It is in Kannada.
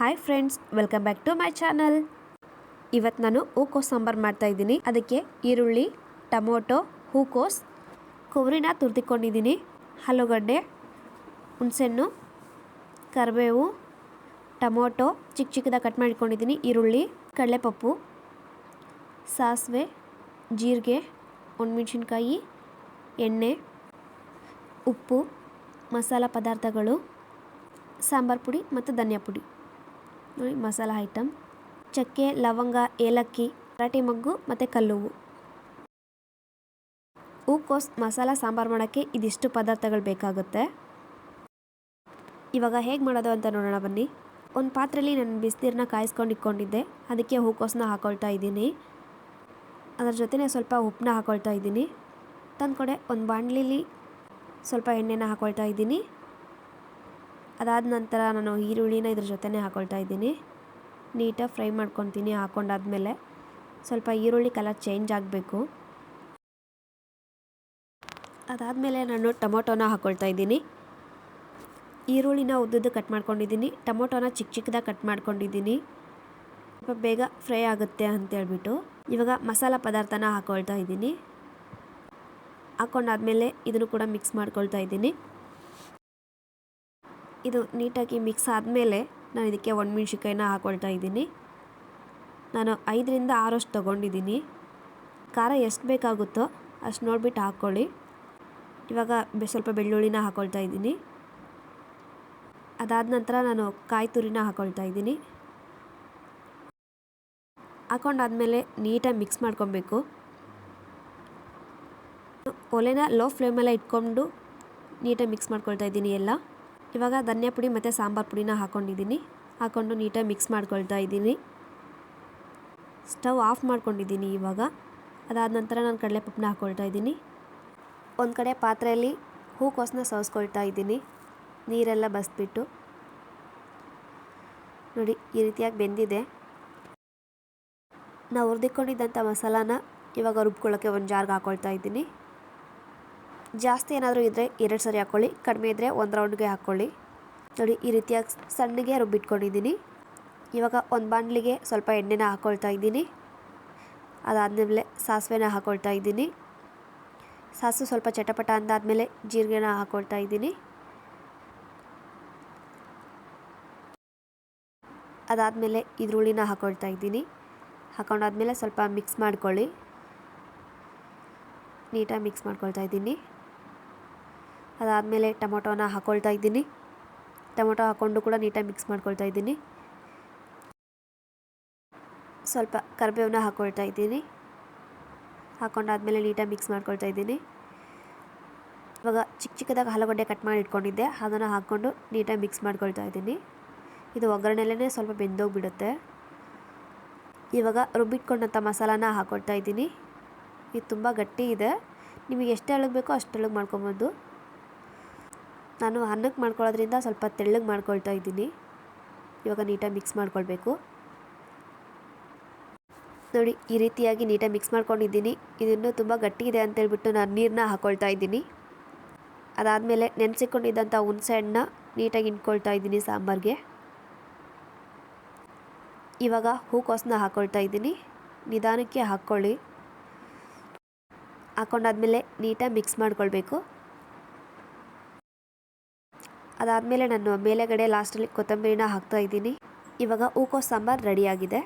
Hi friends welcome back to my channel ಇವತ್ತು ನಾನು ಹೂಕೋಸ್ ಸಾಂಬಾರು ಮಾಡ್ತಾಯಿದ್ದೀನಿ ಅದಕ್ಕೆ ಈರುಳ್ಳಿ, ಟೊಮೊಟೊ, ಹೂಕೋಸ್, ಕೊಬ್ಬರಿನ ತುರ್ದಿಕೊಂಡಿದ್ದೀನಿ. ಆಲೂಗಡ್ಡೆ, ಹುಣಸೆಹಣ್ಣು, ಕರಿಬೇವು, ಟೊಮೊಟೊ, ಚಿಕ್ಕ ಚಿಕ್ಕದಾಗಿ ಕಟ್ ಮಾಡಿಕೊಂಡಿದ್ದೀನಿ. ಈರುಳ್ಳಿ, ಕಡಲೆಪಪ್ಪು, ಸಾಸಿವೆ, ಜೀರಿಗೆ, ಒಣಮೆಣ್ಸಿನ್ಕಾಯಿ, ಎಣ್ಣೆ, ಉಪ್ಪು, ಮಸಾಲ ಪದಾರ್ಥಗಳು, ಸಾಂಬಾರು ಪುಡಿ ಮತ್ತು ಧನಿಯಾ ಪುಡಿ. ನೋಡಿ, ಮಸಾಲ ಐಟಮ್ ಚಕ್ಕೆ, ಲವಂಗ, ಏಲಕ್ಕಿ ಮರಾಠಿ ಮಗ್ಗು ಮತ್ತು ಕಲ್ಲುವು. ಹೂಕೋಸ್ ಮಸಾಲ ಸಾಂಬಾರು ಮಾಡೋಕ್ಕೆ ಇದಿಷ್ಟು ಪದಾರ್ಥಗಳು ಬೇಕಾಗುತ್ತೆ. ಇವಾಗ ಹೇಗೆ ಮಾಡೋದು ಅಂತ ನೋಡೋಣ ಬನ್ನಿ. ಒಂದು ಪಾತ್ರೆಯಲ್ಲಿ ನಾನು ಬಿಸಿನೀರನ್ನ ಕಾಯಿಸ್ಕೊಂಡು ಇಟ್ಕೊಂಡಿದ್ದೆ. ಅದಕ್ಕೆ ಹೂಕೋಸನ್ನ ಹಾಕೊಳ್ತಾ ಇದ್ದೀನಿ. ಅದರ ಜೊತೆನೇ ಸ್ವಲ್ಪ ಉಪ್ಪನ್ನ ಹಾಕೊಳ್ತಾ ಇದ್ದೀನಿ. ತಂದು ಕಡೆ ಒಂದು ಬಾಣಲಿಲಿ ಸ್ವಲ್ಪ ಎಣ್ಣೆನ ಹಾಕೊಳ್ತಾ ಇದ್ದೀನಿ. ಅದಾದ ನಂತರ ನಾನು ಈರುಳ್ಳಿನ ಇದ್ರ ಜೊತೆನೆ ಹಾಕೊಳ್ತಾ ಇದ್ದೀನಿ. ನೀಟಾಗಿ ಫ್ರೈ ಮಾಡ್ಕೊತೀನಿ ಹಾಕೊಂಡಾದ್ಮೇಲೆ. ಸ್ವಲ್ಪ ಈರುಳ್ಳಿ ಕಲರ್ ಚೇಂಜ್ ಆಗಬೇಕು. ಅದಾದಮೇಲೆ ನಾನು ಟೊಮೊಟೊನ ಹಾಕ್ಕೊಳ್ತಾ ಇದ್ದೀನಿ. ಈರುಳ್ಳಿನ ಉದ್ದುದ್ದು ಕಟ್ ಮಾಡ್ಕೊಂಡಿದ್ದೀನಿ. ಟೊಮೊಟೊನ ಚಿಕ್ಕ ಚಿಕ್ಕದಾಗಿ ಕಟ್ ಮಾಡ್ಕೊಂಡಿದ್ದೀನಿ. ಸ್ವಲ್ಪ ಬೇಗ ಫ್ರೈ ಆಗುತ್ತೆ ಅಂತೇಳ್ಬಿಟ್ಟು ಇವಾಗ ಮಸಾಲ ಪದಾರ್ಥನ ಹಾಕೊಳ್ತಾ ಇದ್ದೀನಿ. ಹಾಕ್ಕೊಂಡಾದ್ಮೇಲೆ ಇದನ್ನು ಕೂಡ ಮಿಕ್ಸ್ ಮಾಡ್ಕೊಳ್ತಾ ಇದ್ದೀನಿ. ಇದು ನೀಟಾಗಿ ಮಿಕ್ಸ್ ಆದಮೇಲೆ ನಾನು ಇದಕ್ಕೆ ಒಣಮೆಣ್ಸಿನ್ಕಾಯಿನ ಹಾಕ್ಕೊಳ್ತಾ ಇದ್ದೀನಿ. ನಾನು ಐದರಿಂದ ಆರಷ್ಟು ತೊಗೊಂಡಿದ್ದೀನಿ. ಖಾರ ಎಷ್ಟು ಬೇಕಾಗುತ್ತೋ ಅಷ್ಟು ನೋಡಿಬಿಟ್ಟು ಹಾಕ್ಕೊಳ್ಳಿ. ಇವಾಗ ಸ್ವಲ್ಪ ಬೆಳ್ಳುಳ್ಳಿನ ಹಾಕ್ಕೊಳ್ತಾ ಇದ್ದೀನಿ. ಅದಾದ ನಂತರ ನಾನು ಕಾಯಿ ತುರಿನ ಹಾಕ್ಕೊಳ್ತಾ ಇದ್ದೀನಿ. ಹಾಕೊಂಡಾದ್ಮೇಲೆ ನೀಟಾಗಿ ಮಿಕ್ಸ್ ಮಾಡ್ಕೊಬೇಕು. ಒಲೆನ ಲೋ ಫ್ಲೇಮೆಲ್ಲ ಇಟ್ಕೊಂಡು ನೀಟಾಗಿ ಮಿಕ್ಸ್ ಮಾಡ್ಕೊಳ್ತಾ ಇದ್ದೀನಿ ಎಲ್ಲ. ಇವಾಗ ಧನಿಯಾ ಪುಡಿ ಮತ್ತು ಸಾಂಬಾರು ಪುಡಿನ ಹಾಕ್ಕೊಂಡಿದ್ದೀನಿ ಹಾಕ್ಕೊಂಡು ನೀಟಾಗಿ ಮಿಕ್ಸ್ ಮಾಡ್ಕೊಳ್ತಾ ಇದ್ದೀನಿ. ಸ್ಟವ್ ಆಫ್ ಮಾಡ್ಕೊಂಡಿದ್ದೀನಿ ಇವಾಗ. ಅದಾದ ನಂತರ ನಾನು ಕಡಲೆಪಪ್ಪನ್ನ ಹಾಕ್ಕೊಳ್ತಾ ಇದ್ದೀನಿ. ಒಂದು ಕಡೆ ಪಾತ್ರೆಯಲ್ಲಿ ಹೂಕೋಸನ್ನ ಸವಸ್ಕೊಳ್ತಾ ಇದ್ದೀನಿ. ನೀರೆಲ್ಲ ಬಸ್ಬಿಟ್ಟು ನೋಡಿ, ಈ ರೀತಿಯಾಗಿ ಬೆಂದಿದೆ. ನಾವು ಹುರಿದಿಕೊಂಡಿದ್ದಂಥ ಮಸಾಲಾನ ಇವಾಗ ರುಬ್ಕೊಳ್ಳೋಕ್ಕೆ ಒಂದು ಜಾರ್ಗೆ ಹಾಕ್ಕೊಳ್ತಾ ಇದ್ದೀನಿ. ಜಾಸ್ತಿ ಏನಾದರೂ ಇದ್ದರೆ ಎರಡು ಸರಿ ಹಾಕ್ಕೊಳ್ಳಿ ಕಡಿಮೆ ಇದ್ದರೆ ಒಂದು ರೌಂಡ್ಗೆ ಹಾಕ್ಕೊಳ್ಳಿ ನೋಡಿ, ಈ ರೀತಿಯಾಗಿ ಸಣ್ಣಗೆ ರುಬ್ಬಿಟ್ಕೊಂಡಿದ್ದೀನಿ ಇವಾಗ ಒಂದು ಬಾಣಲಿಗೆ ಸ್ವಲ್ಪ ಎಣ್ಣೆನ ಹಾಕ್ಕೊಳ್ತಾ ಇದ್ದೀನಿ. ಅದಾದಮೇಲೆ ಸಾಸಿವೆನ ಹಾಕ್ಕೊಳ್ತಾ ಇದ್ದೀನಿ. ಸಾಸಿವೆ ಸ್ವಲ್ಪ ಚಟಪಟ ಅಂದಾದಮೇಲೆ ಜೀರಿಗೆನ ಹಾಕ್ಕೊಳ್ತಾ ಇದ್ದೀನಿ. ಅದಾದಮೇಲೆ ಈರುಳ್ಳಿನ ಹಾಕ್ಕೊಳ್ತಾ ಇದ್ದೀನಿ. ಹಾಕೊಂಡಾದ್ಮೇಲೆ ಸ್ವಲ್ಪ ಮಿಕ್ಸ್ ಮಾಡ್ಕೊಳ್ಳಿ. ನೀಟಾಗಿ ಮಿಕ್ಸ್ ಮಾಡ್ಕೊಳ್ತಾ ಇದ್ದೀನಿ. ಅದಾದಮೇಲೆ ಟೊಮೊಟೊನ ಹಾಕ್ಕೊಳ್ತಾ ಇದ್ದೀನಿ. ಟೊಮೊಟೊ ಹಾಕ್ಕೊಂಡು ಕೂಡ ನೀಟಾಗಿ ಮಿಕ್ಸ್ ಮಾಡ್ಕೊಳ್ತಾ ಇದ್ದೀನಿ. ಸ್ವಲ್ಪ ಕರಿಬೇವನ್ನ ಹಾಕ್ಕೊಳ್ತಾ ಇದ್ದೀನಿ. ಹಾಕ್ಕೊಂಡಾದಮೇಲೆ ನೀಟಾಗಿ ಮಿಕ್ಸ್ ಮಾಡ್ಕೊಳ್ತಾ ಇದ್ದೀನಿ. ಇವಾಗ ಚಿಕ್ಕ ಚಿಕ್ಕದಾಗಿ ಆಲೂಗಡ್ಡೆ ಕಟ್ ಮಾಡಿ ಇಟ್ಕೊಂಡಿದ್ದೆ. ಅದನ್ನು ಹಾಕ್ಕೊಂಡು ನೀಟಾಗಿ ಮಿಕ್ಸ್ ಮಾಡ್ಕೊಳ್ತಾ ಇದ್ದೀನಿ. ಇದು ಒಗ್ಗರಣೆಲೇ ಸ್ವಲ್ಪ ಬೆಂದೋಗ್ಬಿಡುತ್ತೆ. ಇವಾಗ ರುಬ್ಬಿಟ್ಕೊಂಡಂಥ ಮಸಾಲಾನ ಹಾಕ್ಕೊಳ್ತಾ ಇದ್ದೀನಿ. ಇದು ತುಂಬ ಗಟ್ಟಿ ಇದೆ ನಿಮಗೆ ಎಷ್ಟು ಎಳಗೆ ಬೇಕೋ ಅಷ್ಟು ಎಳಗೆ ಮಾಡ್ಕೊಬೋದು. ನಾನು ಅನ್ನಕ್ಕೆ ಮಾಡ್ಕೊಳ್ಳೋದ್ರಿಂದ ಸ್ವಲ್ಪ ತೆಳ್ಳಗೆ ಮಾಡ್ಕೊಳ್ತಾ ಇದ್ದೀನಿ. ಇವಾಗ ನೀಟಾಗಿ ಮಿಕ್ಸ್ ಮಾಡ್ಕೊಳ್ಬೇಕು. ನೋಡಿ, ಈ ರೀತಿಯಾಗಿ ನೀಟಾಗಿ ಮಿಕ್ಸ್ ಮಾಡ್ಕೊಂಡಿದ್ದೀನಿ. ಇದನ್ನು ತುಂಬ ಗಟ್ಟಿ ಇದೆ ಅಂತೇಳ್ಬಿಟ್ಟು ನಾನು ನೀರನ್ನ ಹಾಕ್ಕೊಳ್ತಾ ಇದ್ದೀನಿ. ಅದಾದಮೇಲೆ ನೆನೆಸಿಕೊಂಡಿದ್ದಂಥ ಹುಣಸೆ ಹಣ್ಣ ನೀಟಾಗಿ ಇಟ್ಕೊಳ್ತಾ ಇದ್ದೀನಿ ಸಾಂಬಾರಿಗೆ. ಇವಾಗ ಹೂಕೋಸನ್ನ ಹಾಕ್ಕೊಳ್ತಾ ಇದ್ದೀನಿ. ನಿಧಾನಕ್ಕೆ ಹಾಕ್ಕೊಳ್ಳಿ. ಹಾಕ್ಕೊಂಡಾದ್ಮೇಲೆ ನೀಟಾಗಿ ಮಿಕ್ಸ್ ಮಾಡ್ಕೊಳ್ಬೇಕು. ಅದಾದಮೇಲೆ ನಾನು ಮೇಲೆಗಡೆ ಲಾಸ್ಟಲ್ಲಿ ಕೊತ್ತಂಬರಿನ ಹಾಕ್ತಾ ಇದ್ದೀನಿ. ಇವಾಗ ಹೂಕೋಸ್ ಸಾಂಬಾರು ರೆಡಿಯಾಗಿದೆ